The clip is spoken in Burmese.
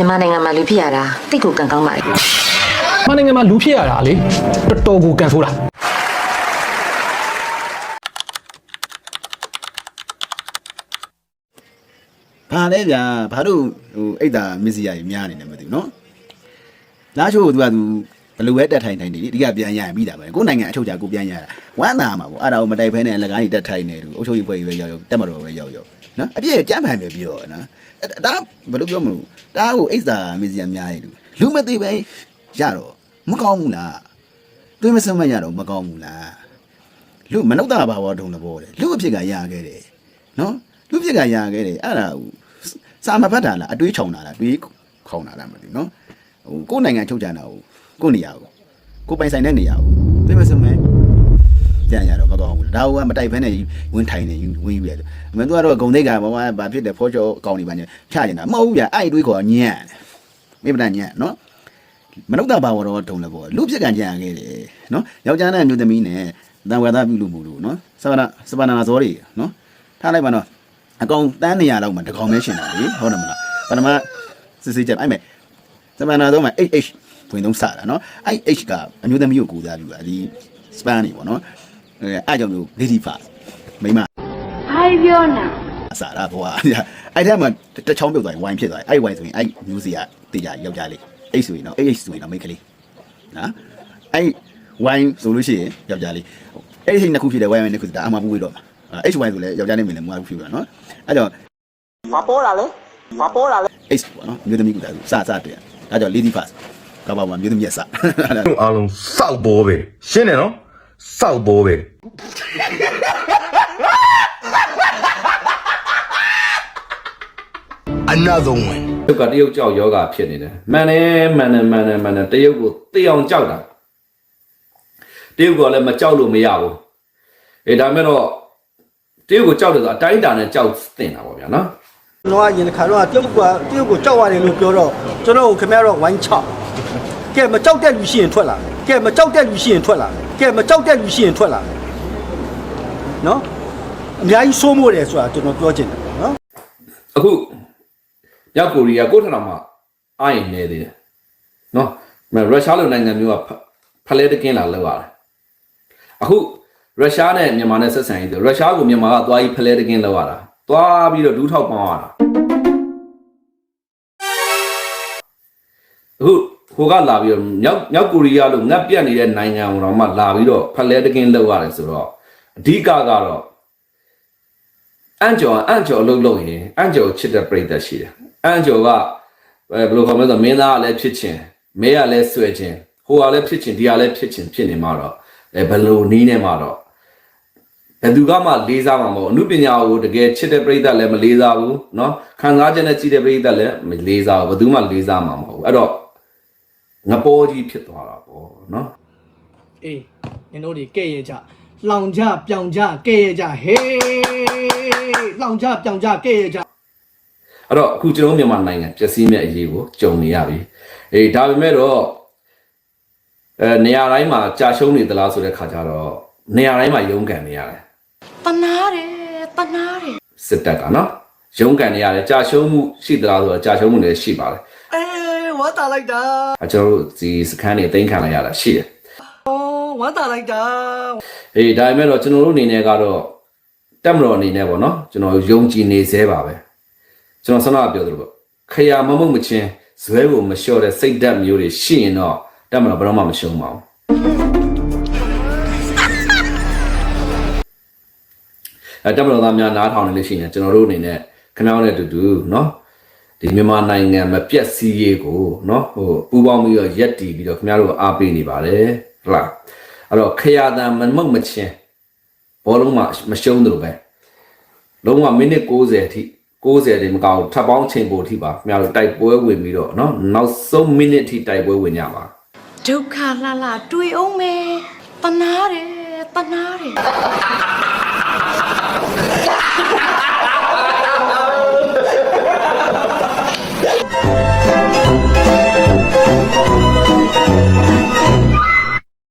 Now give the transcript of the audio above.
မြန်မာနိုင်ငံမှာလူဖြစ်ရတာတိတ်ကိုကံကောင်းပါလေ။မနိုင်ငံမှာလူဖြစ်ရတာလေတော်တော်ကိုကန်ဆိုးတာဘာလဲဗျာဘာလို့ဟိုအိတ်တာမစ္စည်းရကြီးများနေတယ်မသိဘူးနော်လားချို့ကသူကသူဘယ်လိုပဲတက်ထိုင်ထိုင်နေဒီကပြန်ရရင်ပြီးတာပဲကိုယ်နိုင်ငံအချုပ်ချာကိုပြန်ရတာဝမ်းသာမှာပေါ့အဲ့ဒါကိုမတိုက်ဖဲနဲ့လက်ကားကြီးတက်ထိုင်နေသူအုပ်ချုပ်ရေးဖွဲ့ကြီးပဲရောက်ရောက်တက်မတော်ပဲရောက်ရောက် နော်အပြည့်ကြမ်းဖန်ပဲပြီးတော့နော်အဲ့ဒါဘယ်လိုပြောမလို့ဒါကိုအိတ်တာမစ္စည်းရများနေလူလူမသိပဲရတော့မကောင်းဘူးလားတွေးမစမ်းမရတော့မကောင်းဘူးလားလူမနုဿဘာဝတုံးလည်းပေါ်တယ်လူအဖြစ်ကရခဲ့တယ်နော်လူအဖြစ်ကရခဲ့တယ်အဲ့ဒါဟိုစာမဖတ်တာလားအတွေးခြုံတာလားတွေးခေါင်တာလားမသိဘူးနော်ဟိုကိုယ်နိုင်ငံချုပ်ချန်တာကိုကိုယ်နေရာကိုကိုယ်ပိုင်ဆိုင်တဲ့နေရာကိုသိမစမဲ ပြန်ရတော့မကောင်းဘူးလားဒါကမတိုက်ဖဲနဲ့ဝင်ထိုင်နေဝင်ယူရတယ်အမေတို့ကတော့ဂုံသိက္ခာဘောကဘာဖြစ်တယ်ဖောကျော်အကောင်တွေပါညဖြာနေတာမဟုတ်ဘူးဗျအဲ့တွေးခေါ်ညံ့မိမတန်ညံ့နော်မနုဿဘာဝတော်တုံလည်းပေါ့လူဖြစ်ကန်ကြံရခဲ့တယ်နော်ယောက်ျားနဲ့အမျိုးသမီးနဲ့တန်ဝါသားပြုလို့မို့လို့နော်စပါနာစပါနာဇောတွေနော်ထားလိုက်ပါတော့အကောင်တန်းနေရတော့မှတကောင်မဲရှင်တာလေဟုတ်တယ်မလားပထမစစ်စစ်ချက်အဲ့မဲ့စပါနာတော့မှ HH ဝင်သုံးစတာနော်အဲ့ H ကအမျိုးသမီးကိုကူစားပြီးပါဒီစပန်နေပေါ့နော် အဲအဲ့ကြောင့်မျိုး lady fast မိမဘာပြောနာအစားတာဘွာအဲ့ထဲမှာတစ်ချောင်းပြုတ်သွားရင်ဝိုင်းဖြစ်သွားရင်အဲ့ဝိုင်းဆိုရင်အဲ့မျိုးစီကတေးကြယောက်ျားလေးအဲ့ဆိုရင်တော့ AH ဆိုရင်တော့မိန်းကလေးနော်အဲ့ဝိုင်းဆိုလို့ရှိရင်ယောက်ျားလေးအဲ့ဒီနှစ်ခုဖြစ်တယ်ဝိုင်းဝိုင်းနှစ်ခုဒါအမှပူဝေးတော့မှာ H ဝိုင်းဆိုလဲယောက်ျားလေးမင်းလည်းမွားဘူးဖြစ်သွားနော်အဲ့တော့ဘာပေါ်တာလဲဘာပေါ်တာလဲ H ပေါ့နော်မျိုးသမီးကူတာစစတွေ့ဒါကြောင့် lady first ကဘာမှမျိုးသမီးရဲ့စအားလုံးစောက်ဘောပဲရှင်းတယ်နော် စောက်ဘောပဲ another one ရုပ်ကတရုတ်ကြောက်ယောဂဖြစ်နေတယ်မှန်တယ်မှန်တယ်မှန်တယ်မှန်တယ်တရုတ်ကိုသိအောင်ကြောက်တာတရုတ်ကလည်းမကြောက်လို့မရဘူးအေးဒါမဲ့တော့တရုတ်ကိုကြောက်တယ်ဆိုအတိုင်းအတာနဲ့ကြောက်တင်တာပေါ့ဗျာနော်ကျွန်တော်ကရင်တစ်ခါတော့တရုတ်ကတရုတ်ကိုကြောက်ရတယ်လို့ပြောတော့ကျွန်တော်ကိုခင်ဗျားတော့ဝိုင်းချကဲမကြောက်တဲ့လူရှိရင်ထွက်လာကဲမကြောက်တဲ့လူရှိရင်ထွက်လာ ကဲမကြောက်တဲ့လူရှိရင်ထွက်လာနော်အများကြီးစိုးမိုးတယ်ဆိုတာကျွန်တော်ပြောချင်တယ်နော်အခုမြောက်ကိုရီးယားကိုယ့်ထက်တော်မှာအာရင်နေသေးတယ်နော်ရုရှားလိုနိုင်ငံမျိုးကဖဖလဲတကင်းလာလောက်ရတယ်အခုရုရှားနဲ့မြန်မာနဲ့ဆက်ဆံရေးဆိုရုရှားကိုမြန်မာကသွားပြီးဖလဲတကင်းလောက်ရတာသွားပြီးတော့ဒူးထောက်ပေါင်းရတာအခု ဟိုကလာပြီးတော့မြောက်မြောက်ကိုရီးယားလိုငတ်ပြတ်နေတဲ့နိုင်ငံတော်မှလာပြီးတော့ဖလဲတကင်းလောက်ရတယ်ဆိုတော့အဓိကကတော့ အန်ကျော်ကအန်ကျော်အလုပ်လုပ်ရင်အန်ကျော်ချစ်တဲ့ပြိတ္တရှိတယ်အန်ကျော်ကအဲဘယ်လိုခေါ်မလဲဆိုတော့မင်းသားကလည်းဖြစ်ချင်းမဲကလည်းဆွဲချင်းဟိုကလည်းဖြစ်ချင်းဒီကလည်းဖြစ်ချင်းဖြစ်နေမှာတော့အဲဘယ်လိုနီးနေမှာတော့ဘယ်သူကမှလေးစားမှာမဟုတ်အမှုပညာကိုတကယ်ချစ်တဲ့ပြိတ္တလည်းမလေးစားဘူးเนาะခံစားချက်နဲ့ကြည့်တဲ့ပြိတ္တလည်းမလေးစားဘူးဘယ်သူမှလေးစားမှာမဟုတ်ဘူးအဲ့တော့ ငပိုးကြီးဖြစ်သွားတာပေါ့နော်အေးနင်တို့တွေကဲ့ရဲ့ကြလောင်ကြပြောင်ကြကဲ့ရဲ့ကြဟေးလောင်ကြပြောင်ကြကဲ့ရဲ့ကြအဲ့တော့အခုကျွန်တော်မြန်မာနိုင်ငံပျက်စီးမဲ့အရေးကိုကြုံနေရပြီအေးဒါပေမဲ့တော့အဲနေရာတိုင်းမှာကြာရှုံးနေသလားဆိုတဲ့ခါကျတော့နေရာတိုင်းမှာရုန်းကန်နေရတယ်တနာတယ်တနာတယ်စစ်တပ်ကနော်ရုန်းကန်နေရတယ်ကြာရှုံးမှုရှိသလားဆိုတော့ကြာရှုံးမှုလည်းရှိပါတယ်အဲ ဝမ်းသာလိုက်တာ အဲကျွန်တော်တို့ဒီစခန်းတွေအသိမ်းခံလိုက်ရတာရှိတယ် ဩဝမ်းသာလိုက်တာ အေးဒါပေမဲ့တော့ကျွန်တော်တို့အနေနဲ့ကတော့တက်မတော်အနေနဲ့ပေါ့နော်ကျွန်တော်ယုံကြည်နေသေးပါပဲကျွန်တော်ဆန္ဒပြောသလိုပေါ့ခရာမမုတ်မချင်းဇွဲကိုမလျှော့တဲ့စိတ်ဓာတ်မျိုးတွေရှိရင်တော့တက်မတော်ဘယ်တော့မှမရှုံးပါဘူးအဲတက်မတော်သားများနားထောင်နေလို့ရှိရင်ကျွန်တော်တို့အနေနဲ့ခဏောင်းနဲ့အတူတူเนาะ ဒီမြန်မာနိုင်ငံမပြတ်စည်းရေးကိုเนาะဟိုပူပေါင်းပြီးတော့ရက်တီပြီးတော့ခင်ဗျားတို့အားပေးနေပါတယ်ဟုတ်လားအဲ့တော့ခရာတန်မမုတ်မချင်းဘောလုံးမှာမရှုံးသလိုပဲလုံးဝမိနစ်60အထိ60တိမကောက်ထပ်ပေါင်းချိန်ပို့အထိပါခင်ဗျားတို့တိုက်ပွဲဝင်ပြီးတော့เนาะနောက်ဆုံးမိနစ်အထိတိုက်ပွဲဝင်ကြပါ ဒုက္ခလှလှတွေ့အောင်မယ်တနာတယ်တနာတယ်